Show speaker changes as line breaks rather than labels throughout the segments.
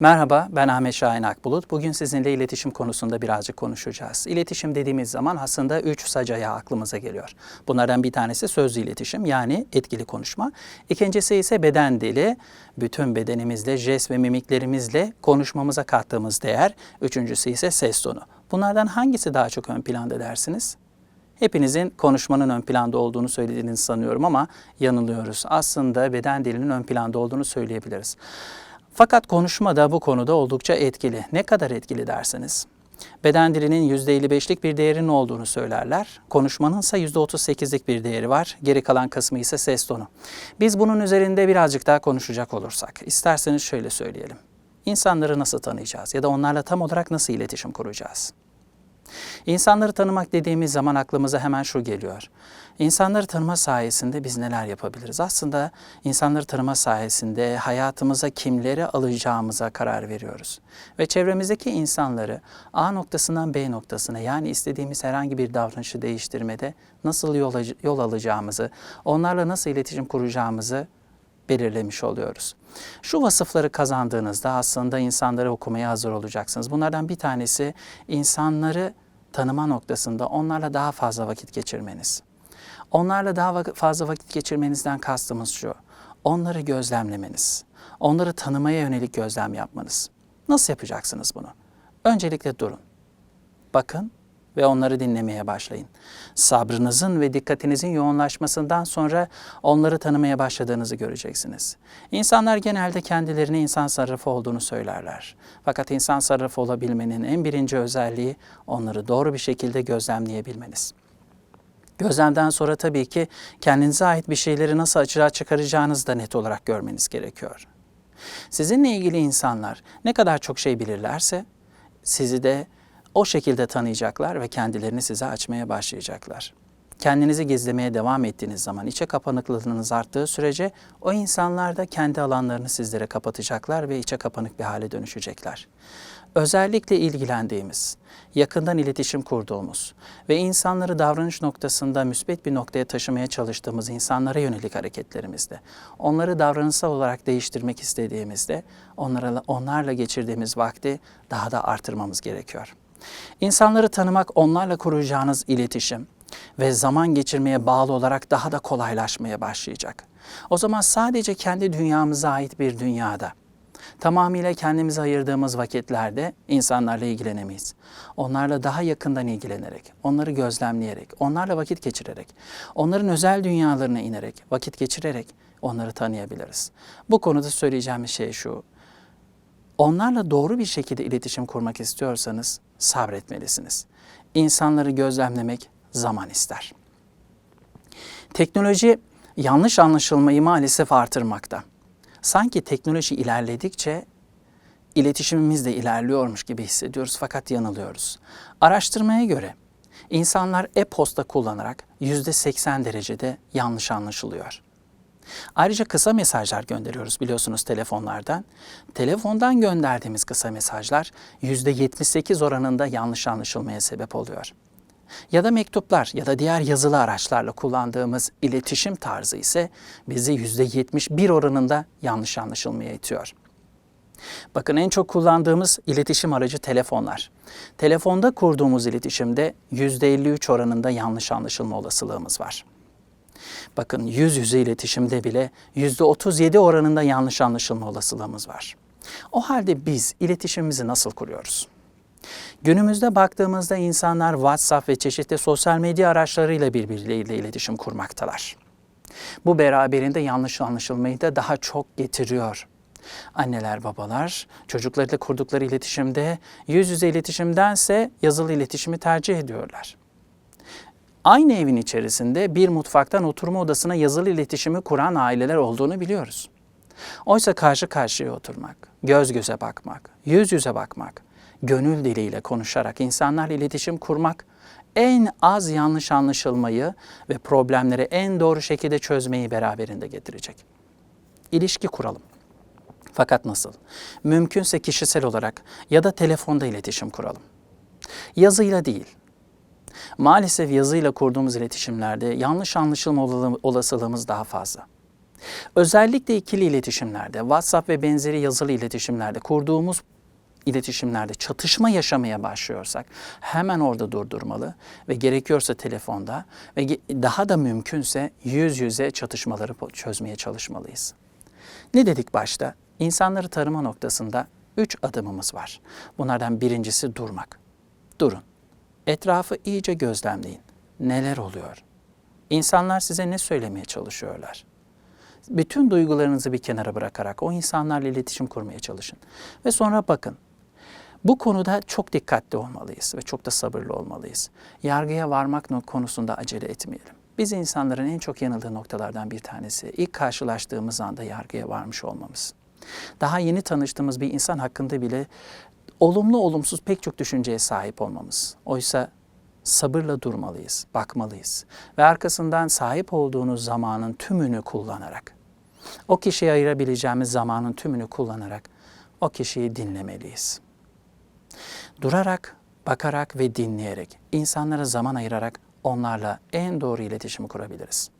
Merhaba, ben Ahmet Şahin Akbulut. Bugün sizinle iletişim konusunda birazcık konuşacağız. İletişim dediğimiz zaman aslında üç sac ayağı aklımıza geliyor. Bunlardan bir tanesi sözlü iletişim yani etkili konuşma. İkincisi ise beden dili. Bütün bedenimizle, jest ve mimiklerimizle konuşmamıza kattığımız değer. Üçüncüsü ise ses tonu. Bunlardan hangisi daha çok ön planda dersiniz? Hepinizin konuşmanın ön planda olduğunu söylediğinizi sanıyorum ama yanılıyoruz. Aslında beden dilinin ön planda olduğunu söyleyebiliriz. Fakat konuşma da bu konuda oldukça etkili. Ne kadar etkili dersiniz? Beden dilinin %55'lik bir değerinin olduğunu söylerler. Konuşmanın ise %38'lik bir değeri var. Geri kalan kısmı ise ses tonu. Biz bunun üzerinde birazcık daha konuşacak olursak, isterseniz şöyle söyleyelim. İnsanları nasıl tanıyacağız ya da onlarla tam olarak nasıl iletişim kuracağız? İnsanları tanımak dediğimiz zaman aklımıza hemen şu geliyor. İnsanları tanıma sayesinde biz neler yapabiliriz? Aslında insanları tanıma sayesinde hayatımıza kimleri alacağımıza karar veriyoruz. Ve çevremizdeki insanları A noktasından B noktasına yani istediğimiz herhangi bir davranışı değiştirmede nasıl yol, yol alacağımızı, onlarla nasıl iletişim kuracağımızı belirlemiş oluyoruz. Şu vasıfları kazandığınızda aslında insanları okumaya hazır olacaksınız. Bunlardan bir tanesi insanları tanıma noktasında onlarla daha fazla vakit geçirmeniz. Onlarla daha vak- fazla vakit geçirmenizden kastımız şu. Onları gözlemlemeniz. Onları tanımaya yönelik gözlem yapmanız. Nasıl yapacaksınız bunu? Öncelikle durun. Bakın ve onları dinlemeye başlayın. Sabrınızın ve dikkatinizin yoğunlaşmasından sonra onları tanımaya başladığınızı göreceksiniz. İnsanlar genelde kendilerine insan sarrafı olduğunu söylerler. Fakat insan sarrafı olabilmenin en birinci özelliği onları doğru bir şekilde gözlemleyebilmeniz. Gözlemden sonra tabii ki kendinize ait bir şeyleri nasıl açığa çıkaracağınızı da net olarak görmeniz gerekiyor. Sizinle ilgili insanlar ne kadar çok şey bilirlerse sizi de o şekilde tanıyacaklar ve kendilerini size açmaya başlayacaklar. Kendinizi gizlemeye devam ettiğiniz zaman içe kapanıklılığınız arttığı sürece o insanlar da kendi alanlarını sizlere kapatacaklar ve içe kapanık bir hale dönüşecekler. Özellikle ilgilendiğimiz, yakından iletişim kurduğumuz ve insanları davranış noktasında müsbet bir noktaya taşımaya çalıştığımız insanlara yönelik hareketlerimizde, onları davranışsal olarak değiştirmek istediğimizde onlarla, onlarla geçirdiğimiz vakti daha da artırmamız gerekiyor. İnsanları tanımak, onlarla kuracağınız iletişim ve zaman geçirmeye bağlı olarak daha da kolaylaşmaya başlayacak. O zaman sadece kendi dünyamıza ait bir dünyada, tamamıyla kendimize ayırdığımız vakitlerde insanlarla ilgilenemeyiz. Onlarla daha yakından ilgilenerek, onları gözlemleyerek, onlarla vakit geçirerek, onların özel dünyalarına inerek, vakit geçirerek onları tanıyabiliriz. Bu konuda söyleyeceğim şey şu. Onlarla doğru bir şekilde iletişim kurmak istiyorsanız sabretmelisiniz. İnsanları gözlemlemek zaman ister. Teknoloji yanlış anlaşılmayı maalesef artırmakta. Sanki teknoloji ilerledikçe iletişimimiz de ilerliyormuş gibi hissediyoruz fakat yanılıyoruz. Araştırmaya göre insanlar e-posta kullanarak %80 derecede yanlış anlaşılıyor. Ayrıca kısa mesajlar gönderiyoruz biliyorsunuz telefonlardan. Telefondan gönderdiğimiz kısa mesajlar %78 oranında yanlış anlaşılmaya sebep oluyor. Ya da mektuplar ya da diğer yazılı araçlarla kullandığımız iletişim tarzı ise bizi %71 oranında yanlış anlaşılmaya itiyor. Bakın en çok kullandığımız iletişim aracı telefonlar. Telefonda kurduğumuz iletişimde %53 oranında yanlış anlaşılma olasılığımız var. Bakın yüz yüze iletişimde bile %37 oranında yanlış anlaşılma olasılığımız var. O halde biz iletişimimizi nasıl kuruyoruz? Günümüzde baktığımızda insanlar WhatsApp ve çeşitli sosyal medya araçlarıyla birbirleriyle iletişim kurmaktalar. Bu beraberinde yanlış anlaşılmayı da daha çok getiriyor. Anneler, babalar çocuklarıyla kurdukları iletişimde yüz yüze iletişimdense yazılı iletişimi tercih ediyorlar. Aynı evin içerisinde bir mutfaktan oturma odasına yazılı iletişimi kuran aileler olduğunu biliyoruz. Oysa karşı karşıya oturmak, göz göze bakmak, yüz yüze bakmak, gönül diliyle konuşarak insanlarla iletişim kurmak en az yanlış anlaşılmayı ve problemleri en doğru şekilde çözmeyi beraberinde getirecek. İlişki kuralım. Fakat nasıl? Mümkünse kişisel olarak ya da telefonda iletişim kuralım. Yazıyla değil. Maalesef yazıyla kurduğumuz iletişimlerde yanlış anlaşılma olasılığımız daha fazla. Özellikle ikili iletişimlerde, WhatsApp ve benzeri yazılı iletişimlerde kurduğumuz iletişimlerde çatışma yaşamaya başlıyorsak hemen orada durdurmalı ve gerekiyorsa telefonda ve daha da mümkünse yüz yüze çatışmaları çözmeye çalışmalıyız. Ne dedik başta? İnsanları tanıma noktasında üç adımımız var. Bunlardan birincisi durmak. Durun. Etrafı iyice gözlemleyin. Neler oluyor? İnsanlar size ne söylemeye çalışıyorlar? Bütün duygularınızı bir kenara bırakarak o insanlarla iletişim kurmaya çalışın. Ve sonra bakın. Bu konuda çok dikkatli olmalıyız ve çok da sabırlı olmalıyız. Yargıya varmak konusunda acele etmeyelim. Biz insanların en çok yanıldığı noktalardan bir tanesi ilk karşılaştığımız anda yargıya varmış olmamız. Daha yeni tanıştığımız bir insan hakkında bile olumlu olumsuz pek çok düşünceye sahip olmamız. Oysa sabırla durmalıyız, bakmalıyız ve arkasından sahip olduğunuz zamanın tümünü kullanarak, o kişiye ayırabileceğimiz zamanın tümünü kullanarak o kişiyi dinlemeliyiz. Durarak, bakarak ve dinleyerek, insanlara zaman ayırarak onlarla en doğru iletişimi kurabiliriz.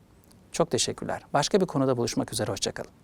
Çok teşekkürler. Başka bir konuda buluşmak üzere, hoşçakalın.